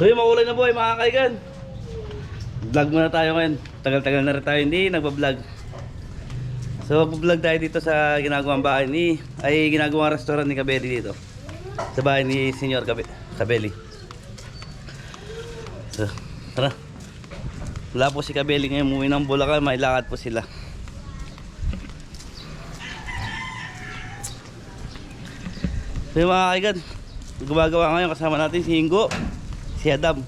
Hoy, maulan na boy, mga kaigan. Vlog muna tayo ngayon. Tagal-tagal na rin tayo hindi nagpa-vlog. So, mag-vlog tayo dito sa ginagawang bahay ni, ay ginagawang restaurant ni Kabeli dito. Sa bahay ni Senyor Kabe, Kabeli. So, tara. Wala po si Kabeli ngayon, umuwi ng Bulacan, may lakad po sila. So mga kaigan, gumagawa ngayon kasama natin si Ingo, si Adam,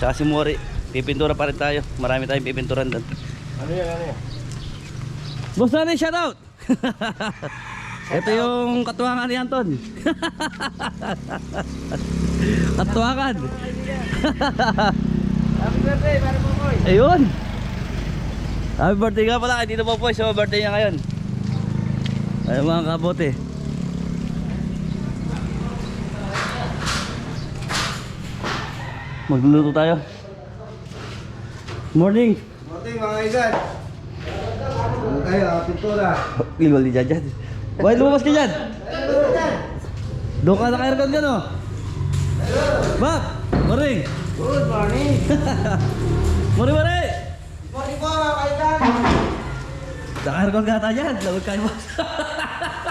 tsaka si Mori. Pipintura pa rin tayo. Marami tayong pipinturan doon. Ano yan, ano yan? Boss natin, shout out! Ito yung katuwangan ni Anton. katuwangan. Happy birthday, para po ko. Ayun. Happy birthday nga pala. Dito po po sa birthday niya ngayon. Ayun mga kabote. Magluluto tayo. Morning. Morning mga kaigan. Ano kayo, ah, pintura. Ilwal di dyan Why lumabas ka dyan? Doon ka naka-aircon ka no? Bak! Morning! Good morning. Morning, morning! Morning po mga kaigan. Naka-aircon ka ata dyan. Lawag kayo boss.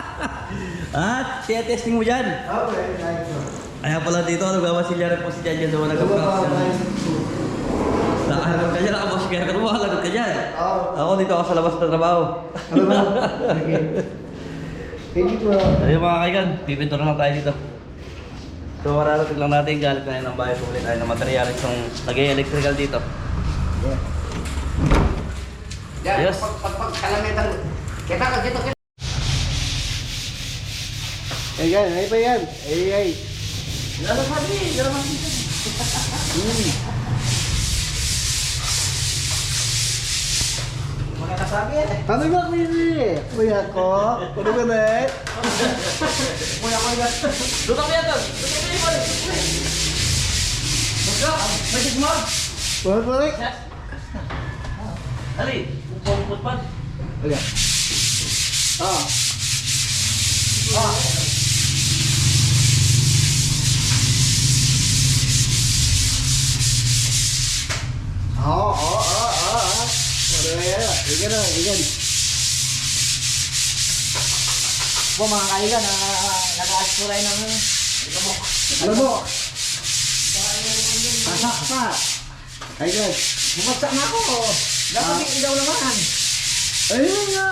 At siya testing mo dyan. Okay, thank you. Kaya pala dito, nagbabasilya rin po si Jan dyan sa mga Ano tayo? Naka-aircon ka dyan, nakabos kaya ka naman, lagot ka dyan. Ako dito ako sa labas na trabaho. Ano ba? Okay. Thank you. Ayun mga kaigan, pipintura lang tayo dito. So mararating lang natin, galit tayo ng bahay, bumili tayo ng materialis yung nag-electrical dito. Yan, Yes. pag pag pag kalamitan. Kita ka dito. kita. Ay, yan, ay pa yan. Ay, ay. Kasabi yan. Ano ba kini? Kuya ko. Ano ba na? Kuya ko yan. Luto ko yan doon! Luto ko yan doon! Basta, may sigmar! Balik, balik. Ali, upong putpad. Okay. Ah. Ah. Oo, oo, oo, oo, oo. Ano yan? Igan na, igan. Po mga kaigan, naka-asturay ng Alam mo? Asa, asa. Kaigan. Bumagsak na ako. Dapat Ah. ikaw naman. Ayun nga.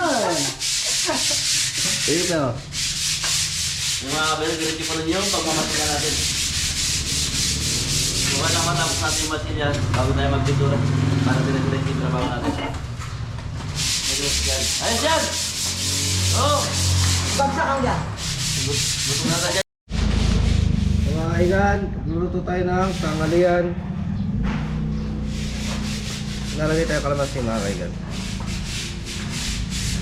Ito. Yung mga kabel, ganito pa rin yung pagmamasilya natin. Kung ano matapos natin yung masilya, bago tayo magpintura. Para dire-diretso yung trabaho natin. Ayos yan. Ayos yan! Oh! Bagsak ako dyan. Gusto na tayo Mga kaigan, luluto tayo ng tanghalian. Nalagay tayo kalamansi mga kaigan.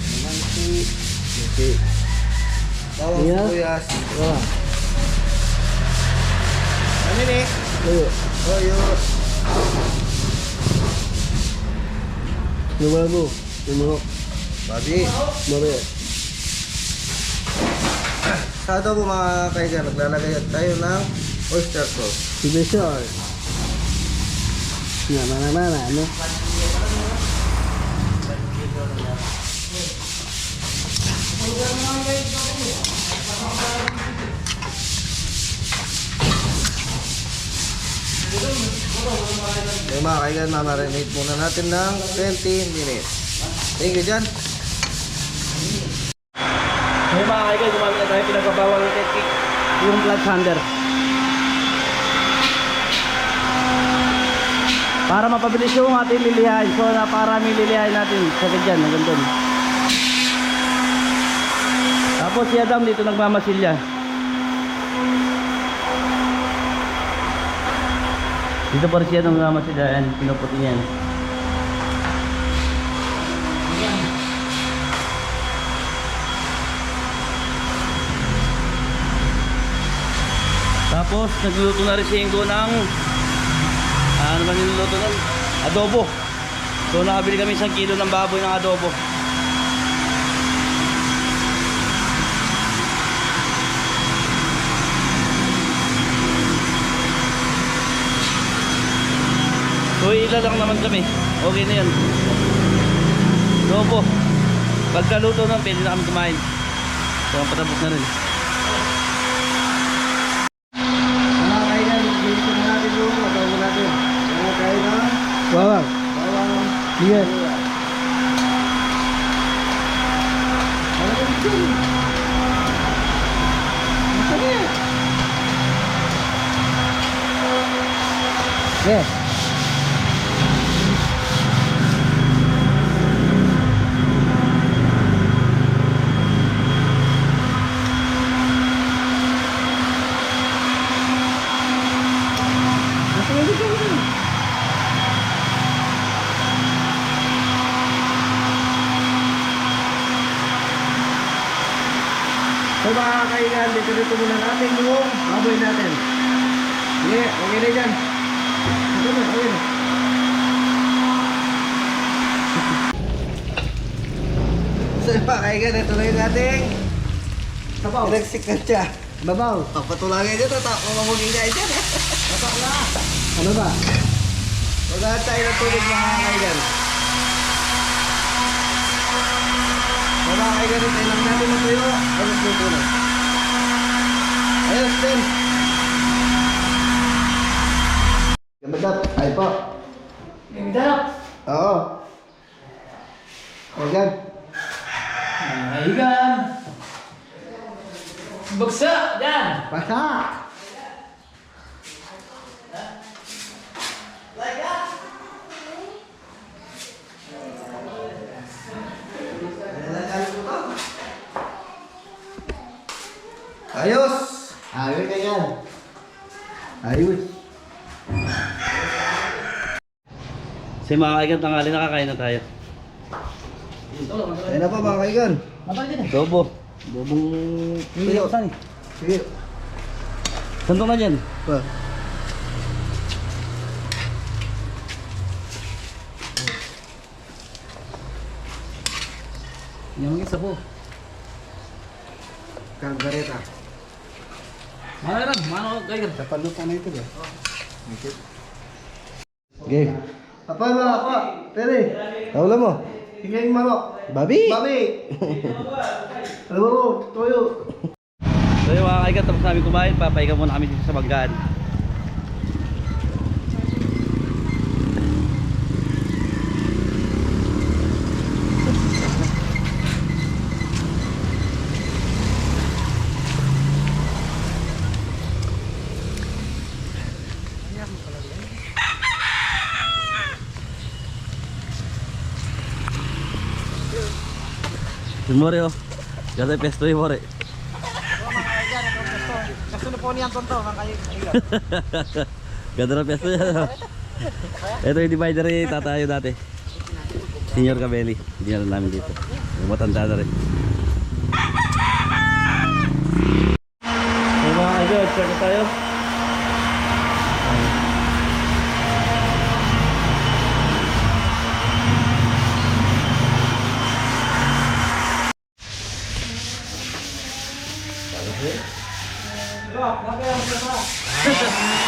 Kalamansi. Okay. Bawang Yeah. sibuyas. Wala. Ano ni? Ayo. Oh, yun. Numero Numero. Babi. Mare. Sa adobo mga kaigan, naglalagay tayo ng oyster sauce. Special. Na mana mana ano? Okay mga kaigan, mamarinate muna natin ng 20 minutes. Thank you dyan. May mga kaigan, gumamit na tayo pinagpabawal ng technique. Yung blood sander. Para mapabilis yung ating lilihain. So, na para may lilihain natin sa ganyan, hanggang doon. Tapos si Adam dito nagmamasilya. Dito pa rin siya nagmamasilya. Yan, pinuputi niya. yan. Tapos nagluluto na rin si Ingo ng ano ba niluluto nun? Adobo. So nakabili kami isang kilo ng baboy ng adobo. Uy, ila lang naman kami. Okay na yan. So po, pagkaluto nun, pwede na kami kumain. So, patapos na rin. Mga kaigan, dito na natin yung matawag natin. Mga kaigan, Bawang. Bawang, Sige. ano yung chili? Masakit. Sige. Masakit ito. So mga kaigan, dito dito muna natin yung baboy natin. Sige, okay na dyan. Ito na, okay na. So mga kaigan, ito na yung ating Sabaw. Inaksikan siya. Babaw. Oh, patulangin dito, tapos mamugin ka dyan eh. Ano ba? Maghahat tayo ng tubig mga kaigan. Mga kaigan, ito lang natin matuyo. Alas luto na. Ayos din. Gabadap. Ay po. Ganda. Oo. Kaigan. Aigan! Bagsa! Yan! Pasak. Ayos! Ayos ka yan. Ayos. Kasi mga kaigan, tangali na kakain na tayo. Ayun na pa mga kaigan. Sobo. Bobong... Tuyo. Saan eh? Sige. Santong na dyan. Pa. Yung isa po. Kanggareta. Mana lang, mano kaigan. Kapalupa na ito ba? Okay. Apa mga apa? Tere. Tawala mo. Hingay manok. Babi! Babi. Ano mo? Tuyo. So yung mga kaigan, tapos namin kumain, papahinga muna kami dito sa Banggaan. More oh. Yung pesto yung more. Ganda na pesto oh. Ito yung divider yung tatayo dati. Senior Cabelli. Hindi na namin dito. Matanda na rin. 中山さん。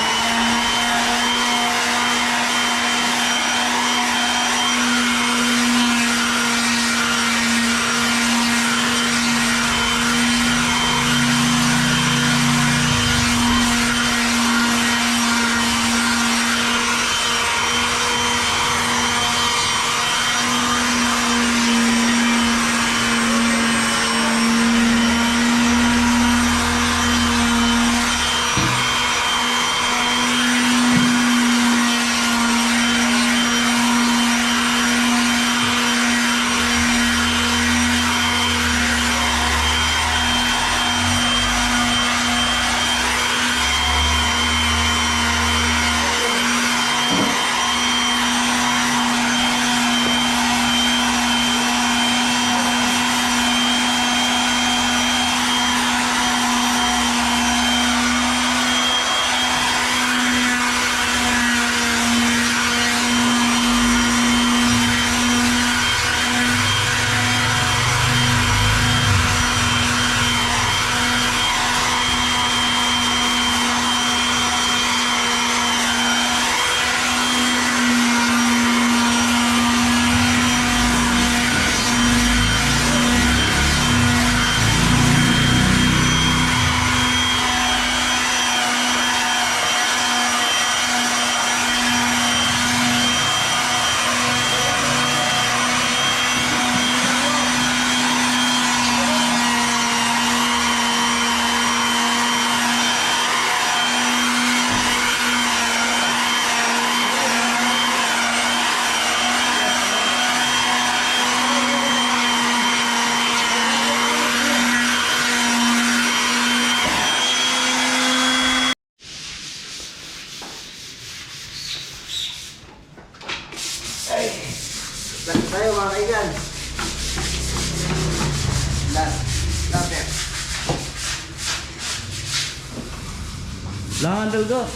Ko.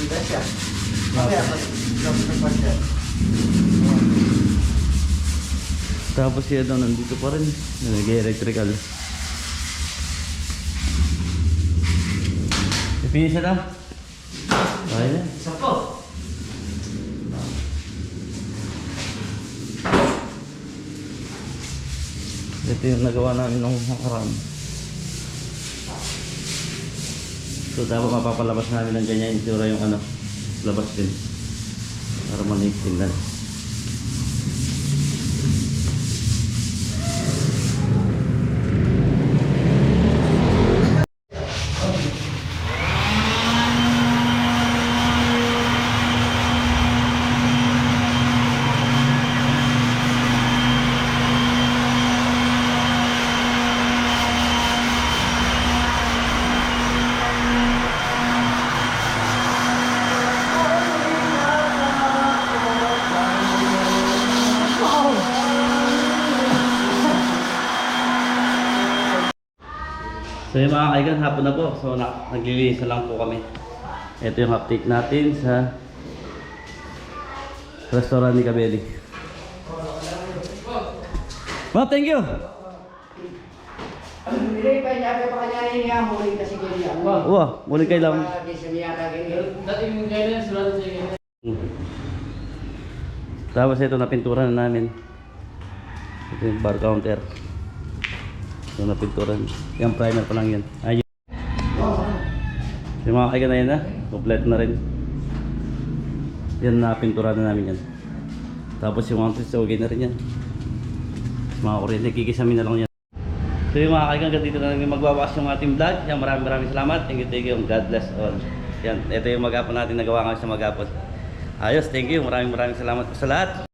Dito siya. Mamaya, pag lapit ng pasya. Tapos siya daw nandito pa rin. Nag-electrical. Finish na daw. Okay na. Isa po. Ito yung nagawa namin nung nakaraan. So dapat mapapalabas namin ng ganyan itsura yung ano, labas din. Para maliit tingnan. So yung mga kaigan, hapon na po. So na, naglilinis na lang po kami. Ito yung update natin sa restaurant ni Kabeli. Ma'am, thank you! Hindi pa niya, pa niya muli kasi kaya. Wow, muli kayo lang. Kagin. Dating guidance, wala sa. Tapos ito napintura na namin. Ito yung bar counter. Ito napinturan. Yung primer pa lang yan. Ayun. Yung mga kaigan na yan ha. Complete na rin. Yan napintura na namin yan. Tapos yung mountains, okay na rin yan. Mga kuryente, kikisamin na lang yan. So yung mga kaigan, dito na lang magwawakas yung ating vlog. Yan, maraming maraming salamat. Thank you, thank you. God bless all. Yan, ito yung magapon natin nagawa ngayon sa magapon. Ayos, thank you. Maraming maraming salamat po sa lahat.